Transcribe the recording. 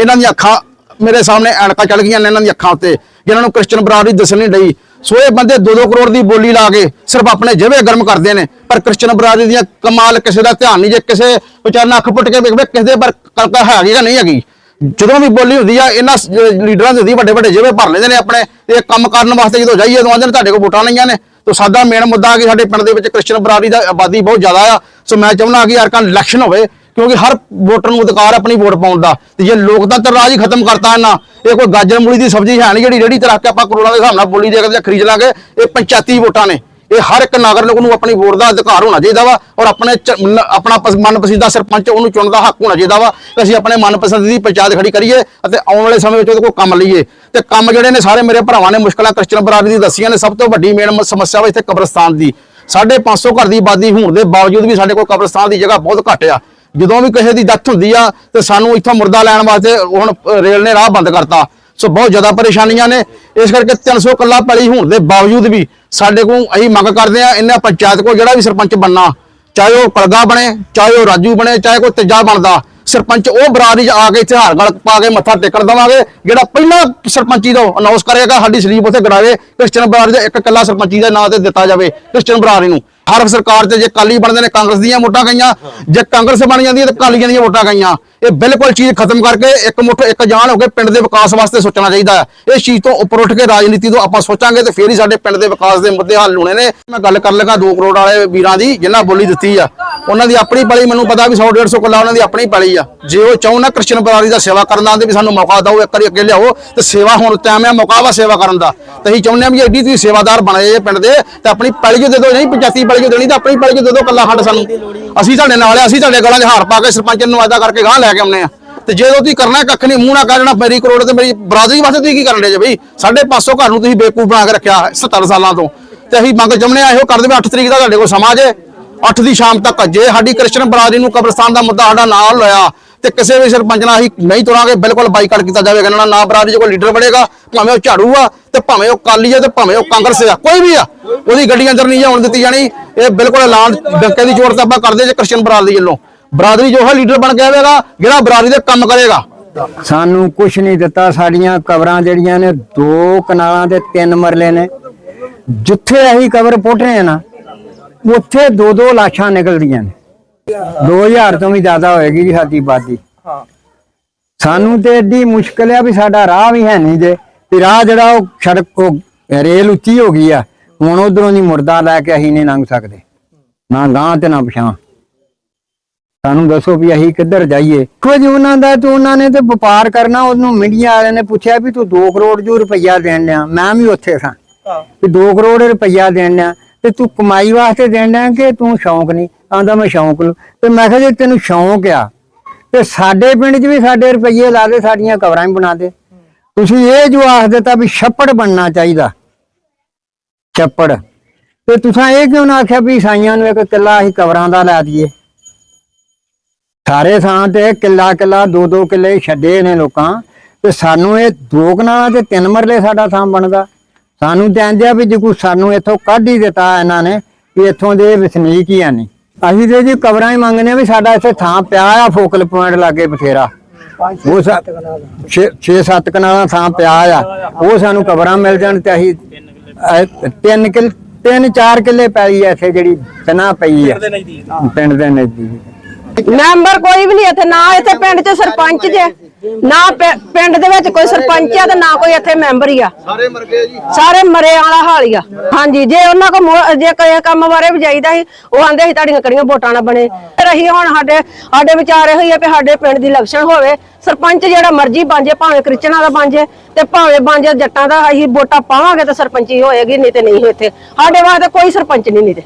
ਇਹਨਾਂ ਦੀਆਂ ਅੱਖਾਂ ਮੇਰੇ ਸਾਹਮਣੇ ਐਨਕਾਂ ਚੜ ਗਈਆਂ ਨੇ ਇਹਨਾਂ ਦੀਆਂ ਅੱਖਾਂ ਉੱਤੇ, ਜਿਨ੍ਹਾਂ ਨੂੰ ਕ੍ਰਿਸਚਨ ਬਰਾਦਰੀ ਦੱਸਣ ਨਹੀਂ ਡਈ। ਸੋ ਇਹ ਬੰਦੇ 2-2 ਕਰੋੜ ਦੀ ਬੋਲੀ ਲਾ ਕੇ ਸਿਰਫ ਆਪਣੇ ਜਿਵੇਂ ਗਰਮ ਕਰਦੇ ਨੇ, ਪਰ ਕ੍ਰਿਸਚਨ ਬਰਾਦਰੀ ਦੀਆਂ ਕਮਾਲ ਕਿਸੇ ਦਾ ਧਿਆਨ ਨਹੀਂ, ਜੇ ਕਿਸੇ ਵਿਚਾਰ ਨਾਲ ਅੱਖ ਪੁੱਟ ਕੇ ਵੇਖਵੇ ਕਿਸੇ ਦੇ ਪਰ ਕਲਕਾ ਹੈਗੀ ਜਾਂ ਨਹੀਂ ਹੈਗੀ। ਜਦੋਂ ਵੀ ਬੋਲੀ ਹੁੰਦੀ ਆ, ਇਹਨਾਂ ਸ- ਅਹ ਲੀਡਰਾਂ ਦੀ ਵੱਡੇ ਵੱਡੇ ਜਿਵੇਂ ਭਰ ਲੈਂਦੇ ਨੇ ਆਪਣੇ ਇਹ ਕੰਮ ਕਰਨ ਵਾਸਤੇ ਜਦੋਂ ਜਾਈਏ, ਉਦੋਂ ਆਂਦੇ ਨੇ ਤੁਹਾਡੇ ਕੋਲ ਵੋਟਾਂ ਲਈਆਂ ਨੇ। ਤੋ ਸਾਡਾ ਮੇਨ ਮੁੱਦਾ ਆ ਕਿ ਸਾਡੇ ਪਿੰਡ ਦੇ ਵਿੱਚ ਕ੍ਰਿਸਚਨ ਬਰਾਦਰੀ ਦਾ ਆਬਾਦੀ ਬਹੁਤ ਜ਼ਿਆਦਾ ਆ। ਸੋ ਮੈਂ ਚਾਹੁੰਦਾ ਕਿ ਯਾਰ ਕੱਲ ਇਲੈਕਸ਼ਨ ਹੋਵੇ ਕਿਉਂਕਿ ਹਰ ਵੋਟਰ ਨੂੰ ਅਧਿਕਾਰ ਆਪਣੀ ਵੋਟ ਪਾਉਣ ਦਾ। ਤੇ ਜੇ ਲੋਕਤੰਤਰ ਰਾਜ ਹੀ ਖਤਮ ਕਰਤਾ ਇਹਨਾਂ। ਇਹ ਕੋਈ ਗਾਜਰ ਮੂਲੀ ਦੀ ਸਬਜ਼ੀ ਹੈ ਨਹੀਂ ਜਿਹੜੀ ਰੇੜੀ ਤੇ ਰੱਖ ਕੇ ਆਪਾਂ ਕਰੋੜਾਂ ਦੇ ਹਿਸਾਬ ਨਾਲ ਬੋਲੀ ਦੇ ਕੇ ਖਰੀਦ ਲਾਂਗੇ, ਇਹ ਪੰਚਾਇਤੀ ਵੋਟਾਂ ਨੇ। ਇਹ ਹਰ ਇੱਕ ਨਾਗਰਿਕ ਨੂੰ ਆਪਣੀ ਵੋਟ ਦਾ ਅਧਿਕਾਰ ਹੋਣਾ ਚਾਹੀਦਾ ਵਾ ਔਰ ਆਪਣੇ ਚ- ਆਪਣਾ ਮਨਪਸੰਦਾ ਸਰਪੰਚ ਉਹਨੂੰ ਚੁਣਨ ਦਾ ਹੱਕ ਹੋਣਾ ਚਾਹੀਦਾ ਵਾ ਅਸੀਂ ਆਪਣੇ ਮਨਪਸੰਦ ਦੀ ਪੰਚਾਇਤ ਖੜੀ ਕਰੀਏ ਅਤੇ ਆਉਣ ਵਾਲੇ ਸਮੇਂ ਵਿੱਚ ਉਹਦੇ ਕੋਲ ਕੰਮ ਲਈਏ। ਤੇ ਕੰਮ ਜਿਹੜੇ ਨੇ ਸਾਰੇ ਮੇਰੇ ਭਰਾਵਾਂ ਨੇ, ਮੁਸ਼ਕਲਾਂ ਕ੍ਰਿਸਚਨ ਬਰਾਦਰੀ ਦੀ ਦੱਸੀਆਂ ਨੇ, ਸਭ ਤੋਂ ਵੱਡੀ ਮੇਨ ਸਮੱਸਿਆ ਵਾ ਇੱਥੇ ਕਬਰਸਤਾਨ ਦੀ। ਸਾਢੇ 500 ਘਰ ਦੀ ਆਬਾਦੀ ਹੋਣ ਦੇ ਬਾਵਜੂਦ ਵੀ ਸਾਡੇ ਕੋਲ ਕਬਰਸਤਾਨ ਦੀ ਜਗ੍ਹਾ ਬਹੁਤ ਘੱਟ ਆ। ਜਦੋਂ ਵੀ ਕਿਸੇ ਦੀ ਡੈਥ ਹੁੰਦੀ ਆ, ਤੇ ਸਾਨੂੰ ਇੱਥੋਂ ਮੁਰਦਾ ਲੈਣ ਵਾਸਤੇ ਹੁਣ ਰੇਲ ਨੇ ਰਾਹ ਬੰਦ ਕਰਤਾ। ਸੋ ਬਹੁਤ ਜ਼ਿਆਦਾ ਪਰੇਸ਼ਾਨੀਆਂ ਨੇ। ਇਸ ਕਰਕੇ 300 ਕੱਲਾ ਪੈਲੀ ਹੋਣ ਦੇ ਬਾਵਜੂਦ ਵੀ ਸਾਡੇ ਕੋਲ ਅਸੀਂ ਮੰਗ ਕਰਦੇ ਆ ਇਹਨਾਂ ਪੰਚਾਇਤ ਕੋਲ ਜਿਹੜਾ ਵੀ ਸਰਪੰਚ ਬੰਨਾ ਚਾਹੇ ਉਹ ਕਲਗਾ ਬਣੇ, ਚਾਹੇ ਉਹ ਰਾਜੂ ਬਣੇ, ਚਾਹੇ ਕੋਈ ਤੇਜਾ ਬਣਦਾ, ਸਰਪੰਚ ਉਹ ਬਰਾਦਰੀ 'ਚ ਆ ਕੇ ਇੱਥੇ ਹਾਰ ਗਲ ਪਾ ਕੇ ਮੱਥਾ ਟੇਕਣ ਦਵਾਂਗੇ, ਜਿਹੜਾ ਪਹਿਲਾਂ ਸਰਪੰਚੀ ਦਾ ਅਨਾਉਂਸ ਕਰੇਗਾ, ਸਾਡੀ ਸਲੀਪ ਉੱਥੇ ਗੜਾਵੇ, ਕ੍ਰਿਸਚਨ ਬਰਾਦਰੀ ਦਾ ਇੱਕ ਕੱਲਾ ਸਰਪੰਚੀ ਦੇ ਨਾਂ ਤੇ ਦਿੱਤਾ ਜਾਵੇ, ਕ੍ਰਿਸਚਨ ਬਰਾਦਰੀ ਨੂੰ। ਹਰ ਸਰਕਾਰ ਚ ਜੇ ਕਾਲੀ ਬਣਦੇ ਨੇ, ਕਾਂਗਰਸ ਦੀਆਂ ਵੋਟਾਂ ਗਈਆਂ, ਜੇ ਕਾਂਗਰਸ ਬਣ ਜਾਂਦੀ ਹੈ, ਤੇ ਕਾਲੀਆਂ ਦੀਆਂ ਵੋਟਾਂ ਗਈਆਂ। ਇਹ ਬਿਲਕੁਲ ਚੀਜ਼ ਖਤਮ ਕਰਕੇ ਇੱਕ ਮੁੱਠ ਇੱਕ ਜਾਨ ਹੋ ਕੇ ਪਿੰਡ ਦੇ ਵਿਕਾਸ ਵਾਸਤੇ ਸੋਚਣਾ ਚਾਹੀਦਾ ਹੈ। ਇਸ ਚੀਜ਼ ਤੋਂ ਉੱਪਰ ਉੱਠ ਕੇ ਰਾਜਨੀਤੀ ਤੋਂ ਆਪਾਂ ਸੋਚਾਂਗੇ ਤੇ ਫੇਰ ਹੀ ਸਾਡੇ ਪਿੰਡ ਦੇ ਵਿਕਾਸ ਦੇ ਮੁੱਦੇ ਹੱਲ ਹੋਣੇ ਨੇ। ਮੈਂ ਗੱਲ ਕਰ ਲੱਗਾ 2 ਕਰੋੜ ਵਾਲੇ ਵੀਰਾਂ ਦੀ, ਜਿਨ੍ਹਾਂ ਬੋਲੀ ਦਿੱਤੀ ਆ। ਉਹਨਾਂ ਦੀ ਆਪਣੀ ਪਲੀ ਮੈਨੂੰ ਪਤਾ ਵੀ 100 150 ਕਿੱਲਾ ਉਹਨਾਂ ਦੀ ਆਪਣੀ ਪਲੀ ਆ। ਜੇ ਉਹ ਚਾਹੁੰ ਨਾ ਕ੍ਰਿਸਚਨ ਬਰਾਦਰੀ ਦਾ ਸੇਵਾ ਕਰਨ ਦਾ ਵੀ ਸਾਨੂੰ ਮੌਕਾ ਦਿਓ, ਇੱਕ ਵਾਰੀ ਅੱਗੇ ਲਿਆਓ। ਤੇ ਸੇਵਾ ਹੁਣ ਟਾਈਮ ਆ, ਮੌਕਾ ਵਾ ਸੇਵਾ ਕਰਨ ਦਾ। ਤੇ ਅਸੀਂ ਚਾਹੁੰਦੇ ਆ ਵੀ ਐਡੀ ਤੁਸੀਂ ਸੇਵਾਦਾਰ ਬਣੇ ਪਿੰਡ ਦੇ, ਤੇ ਆਪਣੀ ਪਲੀ ਦੇ ਦਿਓ? ਨਹੀਂ ਪੰਚਾਇਤੀ ਪਲੀ ਜੋ ਦੇਣੀ? ਤਾਂ ਆਪਣੀ ਪਲੀ ਦੇ ਦਿਓ? ਕੱਲਾ ਹੱਡ ਸਾਨੂੰ। ਅਸੀਂ ਤੁਹਾਡੇ ਨਾਲ ਆ, ਅਸੀਂ ਤੁਹਾਡੇ ਗਲਾਂ 'ਚ ਹਾਰ ਪਾ ਕੇ ਸਰਪੰਚ ਨੂੰ ਵਾਅਦਾ ਕਰਕੇ ਗਾਂ ਲੈ ਕੇ ਆਉਨੇ ਆ। ਤੇ ਜੇ ਉਹ ਤੁਸੀਂ ਕਰਨਾ ਕੱਖ ਨਹੀਂ, ਮੂੰਹ ਨਾ ਕਹਿ ਦੇਣਾ ਮੇਰੀ ਕਰੋੜ ਤੇ ਮੇਰੀ ਬਰਾਦਰੀ ਵਾਸਤੇ ਤੁਸੀਂ ਕੀ ਕਰਨ ਦੇ ਜੇ ਬਈ? 550 ਘਰ ਨੂੰ ਤੁਸੀਂ ਬੇਕੂਫ ਬਣਾ ਕੇ ਰੱਖਿਆ 70 ਸਾਲਾਂ ਤੋਂ। ਤੇ ਅਸੀਂ ਮੰਗ ਚਾਹੁੰਦੇ ਆ ਇਹੋ ਕਰ ਦੇਵੇ 8 ਤਰੀਕ ਦਾ ਤੁਹਾਡੇ ਕੋਲ ਸਮਾਂ ਜੇ। 8 ਦੀ ਸ਼ਾਮ ਤੱਕ ਜੇ ਸਾਡੀ ਕ੍ਰਿਸ਼ਨ ਬਰਾਦਰੀ ਨੂੰ ਕਬਰਸਤਾਨ ਦਾ ਮੁੱਦਾ ਸਾਡਾ ਨਾਲ ਹੋਇਆ ਤੇ ਕਿਸੇ ਵੀ ਸਰਪੰਚ ਨਾਲ ਅਸੀਂ ਨਹੀਂ ਤੁਰਾਂਗੇ, ਬਿਲਕੁਲ ਬਾਈਕਾਟ ਕੀਤਾ ਜਾਵੇਗਾ ਇਹਨਾਂ ਦਾ ਨਾ ਬਰਾਦਰੀ 'ਚ ਕੋਈ ਲੀਡਰ ਬਣੇਗਾ, ਭਾਵੇਂ ਉਹ ਝਾੜੂ ਆ ਤੇ ਭਾਵੇਂ ਉਹ ਕਾਲੀ ਆ ਤੇ ਭਾਵੇਂ ਉਹ ਕਾਂਗਰਸ ਆ, ਕੋਈ ਵੀ ਆ, ਉਹਦੀ ਗੱਡੀ ਅੰਦਰ ਨਹੀਂ ਜਾਣ ਦਿੱਤੀ ਜਾਣੀ, ਇਹ ਬਿਲਕੁਲ ਐਲਾਨ ਡੱਕੇ ਦੀ ਜ਼ੋਰ ਤੇ ਆਪਾਂ ਕਰਦੇ ਜੇ ਕ੍ਰਿਸਚਨ ਬਰਾਦਰੀ ਵੱਲੋਂ। ਬਰਾਦਰੀ ਜੋ ਹੈ ਲੀਡਰ ਬਣ ਕੇ ਆਵੇਗਾ, ਜਿਹੜਾ ਬਰਾਦਰੀ ਦੇ ਕੰਮ ਕਰੇਗਾ। ਸਾਨੂੰ ਕੁਝ ਨਹੀਂ ਦਿੱਤਾ, ਸਾਡੀਆਂ ਕਬਰਾਂ ਜਿਹੜੀਆਂ ਨੇ, ਦੋ ਕਨਾਲਾਂ ਦੇ ਤਿੰਨ ਮਰਲੇ ਨੇ। ਜਿੱਥੇ ਅਸੀਂ ਕਬਰ ਪੁੱਟ ਰਹੇ ਹਾਂ ਨਾ, ਉੱਥੇ ਦੋ ਦੋ ਲਾਸ਼ਾਂ ਨਿਕਲਦੀਆਂ ਨੇ। 2000 ਤੋਂ ਵੀ ਜ਼ਿਆਦਾ ਹੋਏਗੀ ਜੀ ਸਾਡੀ ਆਬਾਦੀ। ਸਾਨੂੰ ਤੇ ਏਡੀ ਮੁਸ਼ਕਲ ਆ ਵੀ ਸਾਡਾ ਰਾਹ ਵੀ ਹੈ ਨਹੀਂ ਜੇ। ਵੀ ਰਾਹ ਜਿਹੜਾ ਉਹ ਸੜਕ ਉਹ ਰੇਲ ਉੱਚੀ ਹੋ ਗਈ ਆ ਹੁਣ ਉਧਰੋਂ ਦੀ ਮੁਰਦਾ ਲੈ ਕੇ ਅਸੀਂ ਨਹੀਂ ਲੰਘ ਸਕਦੇ। ਨਾ ਗਾਂ ਤੇ ਨਾ ਪਛਾਂ ਸਾਨੂੰ ਦੱਸੋ ਵੀ ਅਸੀਂ ਕਿੱਧਰ ਜਾਈਏ। ਕੁਝ ਉਹਨਾਂ ਦਾ ਤੇ ਉਹਨਾਂ ਨੇ ਤੇ ਵਪਾਰ ਕਰਨਾ ਉਹਨੂੰ ਮੀਡੀਆ ਵਾਲਿਆਂ ਨੇ ਪੁੱਛਿਆ ਵੀ ਤੂੰ 2 ਕਰੋੜ ਜੋ ਰੁਪਈਆ ਦੇਣ ਲਿਆ ਮੈਂ ਵੀ ਉੱਥੇ ਸਾਂ। ਵੀ 2 ਕਰੋੜ ਰੁਪਈਆ ਦੇਣ ਲਿਆ ਤੇ ਤੂੰ ਕਮਾਈ ਵਾਸਤੇ ਦੇਣ ਲਿਆ ਕਿ ਤੂੰ ਸ਼ੌਂਕ ਨਹੀਂ? ਆਂਦਾ ਮੈਂ ਸ਼ੌਂਕ ਨੂੰ ਤੇ ਮੈਂ ਕਿਹਾ ਜੇ ਤੈਨੂੰ ਸ਼ੌਂਕ ਆ, ਤੇ ਸਾਡੇ ਪਿੰਡ 'ਚ ਵੀ ਸਾਡੇ ਰੁਪਈਏ ਲਾ ਦੇ, ਸਾਡੀਆਂ ਕਵਰਾਂ ਵੀ ਬਣਾ ਦੇ। ਤੁਸੀਂ ਇਹ ਜੋ ਆਖ ਦਿੱਤਾ ਵੀ ਛੱਪੜ ਬਣਨਾ ਚਾਹੀਦਾ। ਛੱਪੜ। ਤੇ ਤੁਸੀਂ ਇਹ ਕਿਉਂ ਨਾ ਆਖਿਆ ਵੀ ਸਾਈਆਂ ਨੂੰ ਇੱਕ ਕਿੱਲਾ ਅਸੀਂ ਕਵਰਾਂ ਦਾ ਲੈ ਦਈਏ? ਸਾਰੇ ਥਾਂ ਤੇ ਕਿੱਲਾ ਕਿੱਲਾ, ਦੋ ਦੋ ਕਿੱਲੇ ਛੱਡੇ ਨੇ ਲੋਕਾਂ। ਤੇ ਸਾਨੂੰ ਇਹ ਦੋ ਕਨਾਲਾਂ ਤੇ ਤਿੰਨ ਮਰਲੇ ਸਾਡਾ ਥਾਂ ਬਣਦਾ। ਸਾਨੂੰ ਕਹਿੰਦੇ ਆ ਵੀ ਜੇ ਕੋਈ ਸਾਨੂੰ ਇੱਥੋਂ ਕੱਢ ਹੀ ਦਿੱਤਾ ਇਹਨਾਂ ਨੇ, ਵੀ ਇੱਥੋਂ ਦੇ ਵਸਨੀਕ ਹੀ ਆ ਨਹੀਂ। ਅਸੀਂ ਤੇ ਜੀ ਕਬਰਾਂ ਹੀ ਮੰਗਨੇ ਆ ਵੀ ਸਾਡਾ ਇੱਥੇ ਥਾਂ ਪਿਆ ਆ ਫੋਕਲ ਪੁਆਇੰਟ ਲਾਗੇ ਬਥੇਰਾ। ਉਹ 6-7 ਕਨਾਲਾਂ ਥਾਂ ਪਿਆ ਆ। ਉਹ ਸਾਨੂੰ ਕਬਰਾਂ ਮਿਲ ਜਾਣ ਤੇ ਅਸੀਂ ਅਹ, ਤਿੰਨ ਕਿੱਲ ਤਿੰਨ ਚਾਰ ਕਿੱਲੇ ਪਈ ਆ ਇੱਥੇ ਜਿਹੜੀ ਤਨਾ ਪਈ ਆ। ਪਿੰਡ ਦੇ ਨਜ਼ਦੀਕ। ਮੈਂਬਰ ਕੋਈ ਵੀ ਨਹੀਂ ਇੱਥੇ ਨਾ ਇੱਥੇ ਪਿੰਡ 'ਚ ਸਰਪੰਚ ਜੇ। ਨਾ ਪਿੰਡ ਦੇ ਵਿੱਚ ਕੋਈ ਸਰਪੰਚ ਆ ਤੇ ਨਾ ਕੋਈ ਇੱਥੇ ਮੈਂਬਰ ਹੀ ਆ। ਸਾਰੇ ਮਰ ਗਏ ਜੀ। ਸਾਰੇ ਮਰੇ ਵਾਲਾ ਹਾਲ ਹੀ ਆ। ਹਾਂਜੀ ਜੇ ਉਹਨਾਂ ਕੋ ਜੇ ਕੋਈ ਕੰਮ ਬਾਰੇ ਵੀ ਜਾਈਦਾ ਸੀ ਉਹ ਆਂਦੇ ਸੀ ਤੁਹਾਡੀਆਂ ਕੜੀਆਂ ਵੋਟਾਂ ਨਾ ਬਣੇ। ਅਸੀਂ ਹੁਣ ਸਾਡੇ ਸਾਡੇ ਵਿਚਾਰ ਇਹ ਹੋਈ ਆ ਕਿ ਸਾਡੇ ਪਿੰਡ ਦੀ ਇਲੈਕਸ਼ਨ ਹੋਵੇ। ਸਰਪੰਚ ਜਿਹੜਾ ਮਰਜ਼ੀ ਜੇ ਭਾਵੇਂ ਕ੍ਰਿਸਚਨਾਂ ਦਾ ਜੇ ਤੇ ਭਾਵੇਂ ਜੇ ਜੱਟਾਂ ਦਾ ਅਸੀਂ ਵੋਟਾਂ ਪਾਵਾਂਗੇ ਤੇ ਸਰਪੰਚੀ ਹੋਏਗੀ ਨਹੀਂ ਤੇ ਨਹੀਂ ਇੱਥੇ। ਸਾਡੇ ਵਾਸਤੇ ਕੋਈ ਸਰਪੰਚ ਨਹੀਂ ਨਹੀਂ ਤੇ